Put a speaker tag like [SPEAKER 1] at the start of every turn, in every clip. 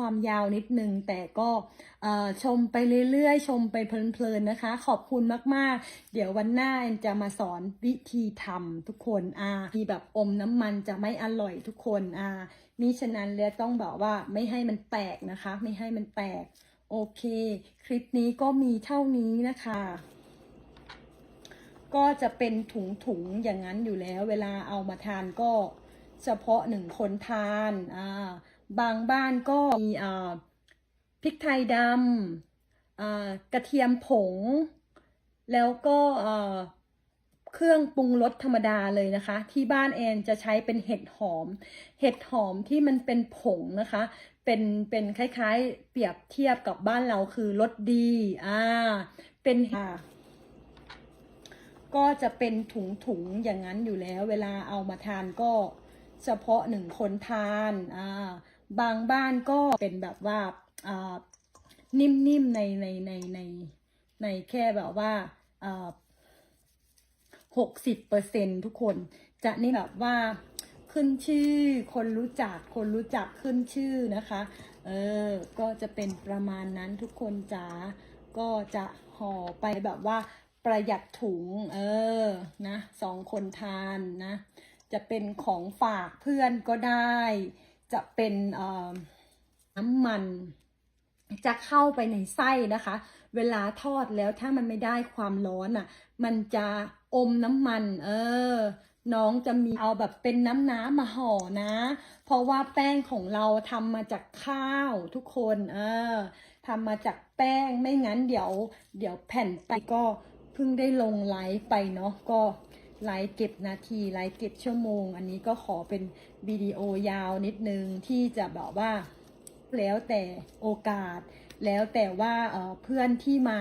[SPEAKER 1] ความยาวนิดนึง แต่ก็ชมไปเรื่อยๆ ชมไปเพลินๆนะคะ ขอบคุณมากๆ เดี๋ยววันหน้าแอนจะมาสอนวิธีทำทุกคนอ่าที่แบบอมน้ำมันจะไม่อร่อยทุกคนอ่ามิฉะนั้นแล้วต้องบอกว่าไม่ให้มันแตกนะคะ ไม่ให้มันแตก โอเค คลิปนี้ก็มีเท่านี้นะคะก็จะเป็นถุงถุงๆอย่างนั้นอยู่แล้ว เวลาเอามาทานก็เฉพาะหนึ่งคนทาน อ่า บางบ้านก็มีพริกไทยดำกระเทียมผง แล้วก็เครื่องปรุงรสธรรมดาเลยนะคะ ที่บ้านแอนจะใช้เป็นเห็ดหอม เห็ดหอมที่มันเป็นผงนะคะ เป็นเป็นคล้ายๆ เปรียบเทียบกับบ้านเราคือรสดีอ่าเป็นอ่าก็จะเป็นถุงถุงๆอย่างนั้นอยู่แล้ว เวลาเอามาทานก็เฉพาะหนึ่งคนทานอ่า บางบ้านก็เป็นแบบว่าอ่านิ่มๆในในในในในแค่แบบว่าหกสิบเปอร์เซ็นทุกคนจะนี่แบบว่าขึ้นชื่อ คนรู้จักคนรู้จักขึ้นชื่อนะคะ เออ ก็จะเป็นประมาณนั้นทุกคนจ๋าก็จะห่อไปแบบว่าประหยัดถุง เออ นะสองคนทานนะ จะเป็นของฝากเพื่อนก็ได้ จะเป็นน้ำมันจะเข้าไปในไส้นะคะ เวลาทอดแล้วถ้ามันไม่ได้ความร้อนอะ มันจะอมน้ำมัน เออ น้องจะมีเอาแบบเป็นน้ำน้ำมาห่อนะ เพราะว่าแป้งของเราทำมาจากข้าวทุกคน เออทำมาจากแป้งไม่งั้นเดี๋ยว เดี๋ยวแผ่นไปก็เพิ่งได้ลงไลฟ์ไปเนาะก็ ไลฟ์เก็บนาทีไลฟ์เก็บชั่วโมง อันนี้ก็ขอเป็นวิดีโอยาวนิดนึงที่จะแบบว่าแล้วแต่โอกาส แล้วแต่ว่าเอ่อเพื่อนที่มา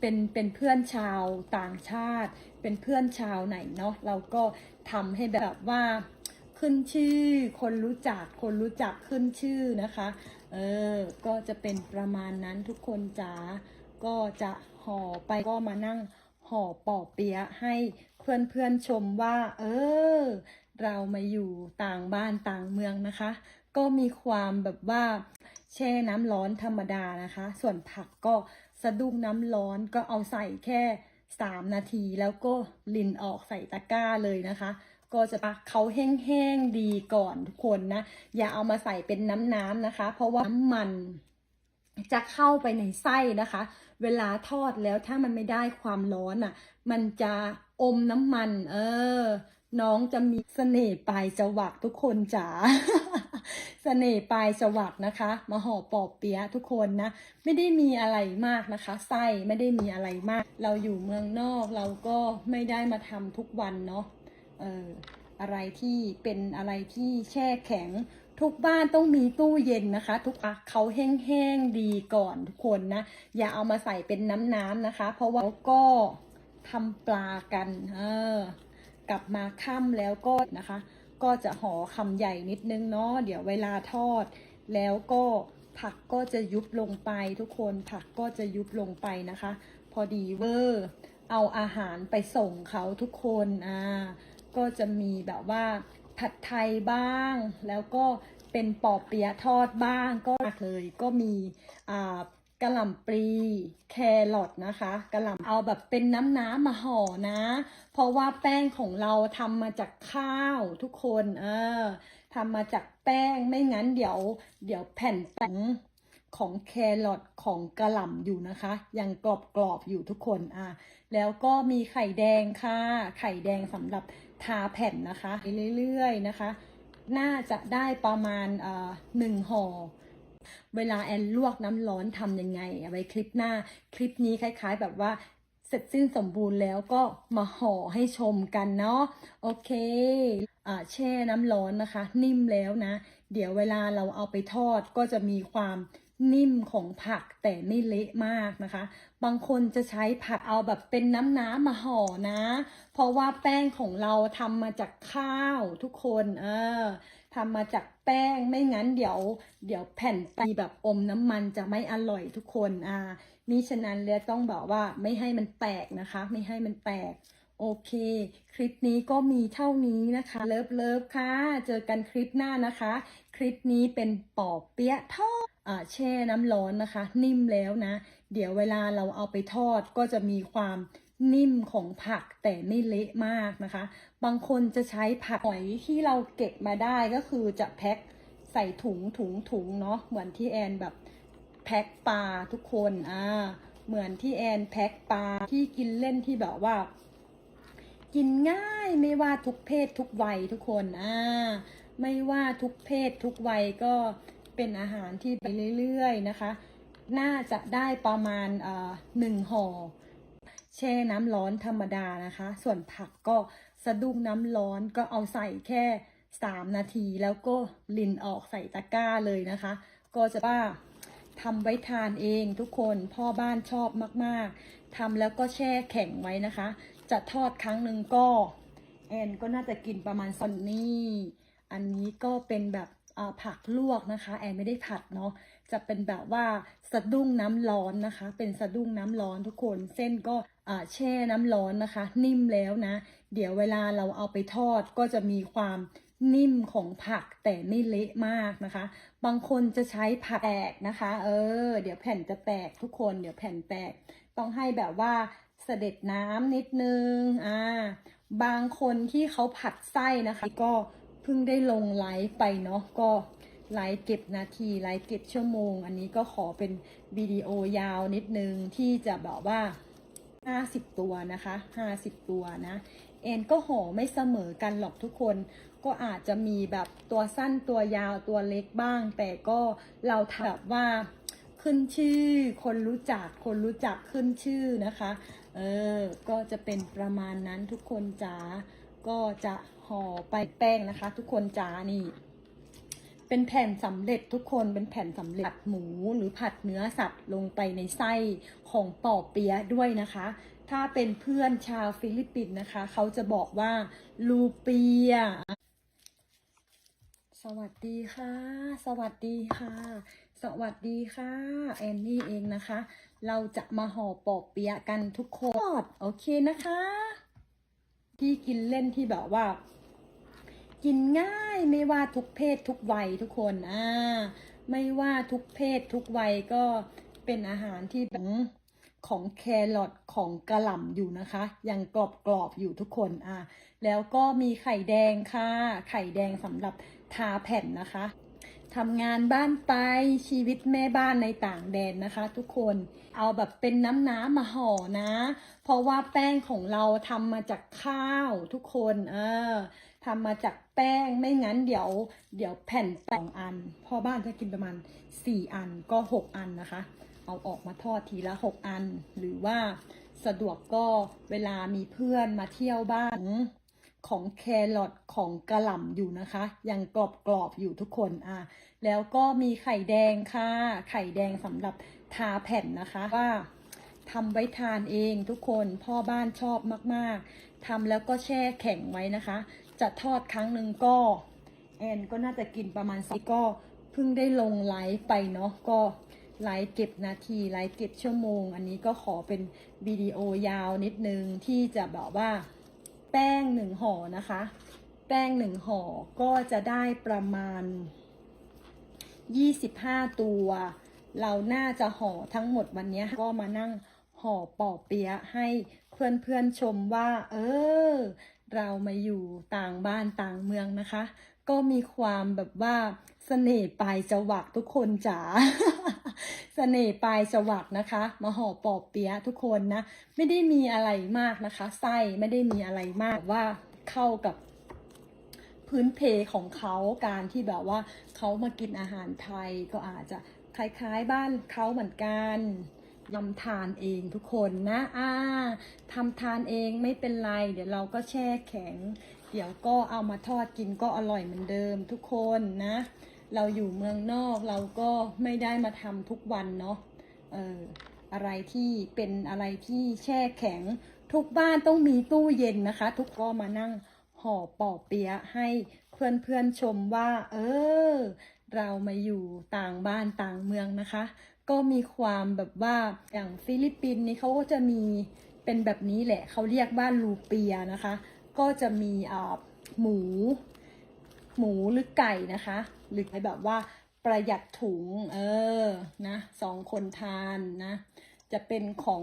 [SPEAKER 1] เป็นเป็นเพื่อนชาวต่างชาติ เป็นเพื่อนชาวไหนเนาะเราก็ทำให้แบบว่าขึ้นชื่อ คนรู้จักคนรู้จักขึ้นชื่อนะคะ เออ ก็จะเป็นประมาณนั้นทุกคนจ๋าก็จะห่อไปก็มานั่งห่อปอเปี๊ยะให้ เพื่อนๆชมว่า เออ เรามาอยู่ต่างบ้านต่างเมืองนะคะ ก็มีความแบบว่าแช่น้ำร้อนธรรมดานะคะ ส่วนผักก็สะดุ้งน้ำร้อนก็เอาใส่แค่3นาทีแล้วก็ลินออกใส่ตะกร้าเลยนะคะ ก็จะตักเขาแห้งๆดีก่อนทุกคนนะ อย่าเอามาใส่เป็นน้ำๆนะคะ เพราะว่าน้ำมันจะเข้าไปในไส้นะคะ เวลาทอดแล้วถ้ามันไม่ได้ความร้อนอะ มันจะ อมน้ำมัน เออ น้องจะมีเสน่ห์ปลายจวักทุกคนจ๋าเสน่ห์ปลายจวักนะคะมาห่อปอบเปี๊ยะทุกคนนะ ไม่ได้มีอะไรมากนะคะ ไส้ไม่ได้มีอะไรมาก เราอยู่เมืองนอกเราก็ไม่ได้มาทำทุกวันเนาะเอออะไรที่เป็นอะไรที่แช่แข็งทุกบ้านต้องมีตู้เย็นนะคะ ทุกอะเขาแห้งๆดีก่อนทุกคนนะ อย่าเอามาใส่เป็นน้ำๆนะคะ เพราะว่าก็ ทำปลากันเออกลับมาค่ำแล้วก็นะคะ ก็จะห่อคำใหญ่นิดนึงเนาะเดี๋ยวเวลาทอด แล้วก็ผักก็จะยุบลงไปทุกคนผักก็จะยุบลงไปนะคะ พอดีเวอร์เอาอาหารไปส่งเขาทุกคนอ่าก็จะมีแบบว่าผัดไทยบ้าง แล้วก็เป็นปอเปียะทอดบ้างก็เลยก็มีอ่า กระหล่ำปลีแครอทนะคะกระหล่ำเอาแบบเป็นน้ำน้ำมาห่อนะ เพราะว่าแป้งของเราทำมาจากข้าวทุกคนเออทำมาจากแป้งไม่งั้นเดี๋ยว เดี๋ยวแผ่นแป้งของแครอทของกระหล่ำอยู่นะคะ ยังกรอบกรอบอยู่ทุกคนอะแล้วก็มีไข่แดงค่ะ ไข่แดงสำหรับทาแผ่นนะคะเรื่อยๆนะคะ น่าจะได้ประมาณเอ่อหนึ่งห่อ เวลาแอนลวกน้ำร้อนทำยังไงเอาไว้คลิปหน้าคลิปนี้คล้าย ๆ แบบว่าเสร็จสิ้นสมบูรณ์แล้วก็มาห่อให้ชมกันเนาะโอเคอ่าแช่น้ำร้อนนะคะ นิ่มแล้วนะ เดี๋ยวเวลาเราเอาไปทอดก็จะมีความนิ่มของผักแต่ไม่เละมากนะคะ บางคนจะใช้ผักเอาแบบเป็นน้ำน้ำมาห่อนะ เพราะว่าแป้งของเราทำมาจากข้าวทุกคน เออ ทำมาจากแป้งไม่งั้นเดี๋ยวเดี๋ยวแผ่นไปแบบอมน้ำมันจะไม่อร่อยทุกคนอ่ามิฉะนั้นเลยต้องบอกว่าไม่ให้มันแตกนะคะ ไม่ให้มันแตก โอเค คลิปนี้ก็มีเท่านี้นะคะ เลิฟเลิฟค่ะ เจอกันคลิปหน้านะคะ คลิปนี้เป็นปอบเปี๊ยะทอดอ่าแช่น้ำร้อนนะคะ นิ่มแล้วนะ เดี๋ยวเวลาเราเอาไปทอดก็จะมีความ นิ่มของผักแต่ไม่เละมากนะคะ บางคนจะใช้ผักหอยที่เราเก็บมาได้ก็คือจะแพ็คใส่ถุงถุงถุงเนาะเหมือนที่แอนแบบแพ็คปลาทุกคนอ่าเหมือนที่แอนแพ็คปลาที่กินเล่นที่แบบว่า กินง่ายไม่ว่าทุกเพศทุกวัยทุกคนอ่าไม่ว่าทุกเพศทุกวัยก็เป็นอาหารที่ไปเรื่อยๆนะคะ น่าจะได้ประมาณเอ่อหนึ่งห่อ แช่น้ำร้อนธรรมดานะคะ ส่วนผักก็สะดุ้งน้ำร้อนก็เอาใส่แค่ 3 นาทีแล้วก็ลินออกใส่ตะกร้าเลยนะคะ ก็จะว่าทำไว้ทานเองทุกคนพ่อบ้านชอบมากๆทำแล้วก็แช่แข็งไว้นะคะ จะทอดครั้งหนึ่งก็แอนก็น่าจะกินประมาณซอนนี่อันนี้ก็เป็นแบบ ผักลวกนะคะ แอนไม่ได้ผัดเนาะจะเป็นแบบว่าสะดุ้งน้ำร้อนนะคะ เป็นสะดุ้งน้ำร้อนทุกคนเส้นก็แช่น้ำร้อนนะคะ นิ่มแล้วนะ เดี๋ยวเวลาเราเอาไปทอดก็จะมีความนิ่มของผักแต่ไม่เละมากนะคะ บางคนจะใช้ผักแตกนะคะ เออ เดี๋ยวแผ่นจะแตกทุกคน เดี๋ยวแผ่นแตก ต้องให้แบบว่าเสด็จน้ำนิดนึง อ่า บางคนที่เขาผัดไส้นะคะ ก็ พิ่งได้ลงไลฟ์ไปเนาะก็ไลฟ์เก็บนาทีไลฟ์เก็บชั่วโมง อันนี้ก็ขอเป็นวิดีโอยาวนิดนึงที่จะแบบว่า 50 ตัวนะคะ 50 ตัวนะเอนก็ห่อไม่เสมอกันหรอกทุกคน ก็อาจจะมีแบบตัวสั้นตัวยาวตัวเล็กบ้าง แต่ก็เราแบบว่าขึ้นชื่อ คนรู้จักคนรู้จักขึ้นชื่อนะคะ เออ ก็จะเป็นประมาณนั้นทุกคนจ๋า ก็จะห่อไปแป้งนะคะ ทุกคนจานี่ เป็นแผ่นสำเร็จทุกคนเป็นแผ่นสำเร็จผัดหมูหรือผัดเนื้อสัตว์ลงไปในไส้ของปอเปี๊ยะด้วยนะคะ ถ้าเป็นเพื่อนชาวฟิลิปปินส์นะคะ เขาจะบอกว่าลูเปียสวัสดีค่ะ สวัสดีค่ะ สวัสดีค่ะ แอนนี่เองนะคะ เราจะมาห่อปอเปี๊ยะกันทุกคน โอเคนะคะ ที่กินเล่นที่แบบว่า กินง่ายไม่ว่าทุกเพศทุกวัยทุกคนอ่าไม่ว่าทุกเพศทุกวัยก็เป็นอาหารที่ของของแครอทของกระหล่ำอยู่นะคะยังกรอบกรอบๆอยู่ทุกคนอ่าแล้วก็มีไข่แดงค่ะ ไข่แดงสำหรับทาแผ่นนะคะ ทำงานบ้านไปชีวิตแม่บ้านในต่างแดนนะคะ ทุกคนเอาแบบเป็นน้ำน้ำมาห่อนะ เพราะว่าแป้งของเราทำมาจากข้าวทุกคนเออทำมาจากแป้งไม่งั้นเดี๋ยวเดี๋ยวแผ่นสองอันพ่อบ้านจะกินประมาณ 4 อันก็6อันนะคะ เอาออกมาทอดทีละ 6 อัน หรือว่าสะดวกก็เวลามีเพื่อนมาเที่ยวบ้าน ของแครอทของกระหล่ำอยู่นะคะ ยังกรอบกรอบๆอยู่ทุกคนอะแล้วก็มีไข่แดงค่ะ ไข่แดงสำหรับทาแผ่นนะคะว่าทำไว้ทานเองทุกคนพ่อบ้านชอบมากๆทำแล้วก็แช่แข็งไว้นะคะ จะทอดครั้งหนึ่งก็แอนก็น่าจะกินประมาณสักก็เพิ่งได้ลงไลฟ์ไปเนาะก็ไลฟ์เก็บนาทีไลฟ์เก็บชั่วโมง อันนี้ก็ขอเป็นวิดีโอยาวนิดนึงที่จะแบบว่า ป้งหนึ่งห่อนะคะ แป้งหนึ่งห่อก็จะได้ประมาณ 25 ตัว เราน่าจะห่อทั้งหมดวันนี้ก็มานั่งห่อปอเปียะให้เพื่อนๆชมว่า เออ เรามาอยู่ต่างบ้านต่างเมืองนะคะ ก็มีความแบบว่าเสน่ห์ปลายจวักทุกคนจ๋า เสน่ห์ปลายจวักนะคะ มาห่อปอบเปี๊ยะทุกคนนะ ไม่ได้มีอะไรมากนะคะไส้ไม่ได้มีอะไรมากว่าเข้ากับพื้นเพของเขาการที่แบบว่าเขามากินอาหารไทยก็อาจจะคล้ายๆบ้านเขาเหมือนกันยำทานเองทุกคนนะอ่าทำทานเองไม่เป็นไร เดี๋ยวเราก็แช่แข็ง เดี๋ยวก็เอามาทอดกินก็อร่อยเหมือนเดิมทุกคนนะ เราอยู่เมืองนอกเราก็ไม่ได้มาทำทุกวันเนาะเอออะไรที่เป็นอะไรที่แช่แข็งทุกบ้านต้องมีตู้เย็นนะคะ ทุกก็มานั่งห่อปอเปียะให้เพื่อนๆชมว่า เออ เรามาอยู่ต่างบ้านต่างเมืองนะคะ ก็มีความแบบว่าอย่างฟิลิปปินส์นี่เขาก็จะมีเป็นแบบนี้แหละเขาเรียกว่าลูเปียนะคะ ก็จะมีอ่าหมู หมูหรือไก่นะคะ หรือแบบว่าประหยัดถุง เออ นะ สองคนทานนะ จะเป็นของ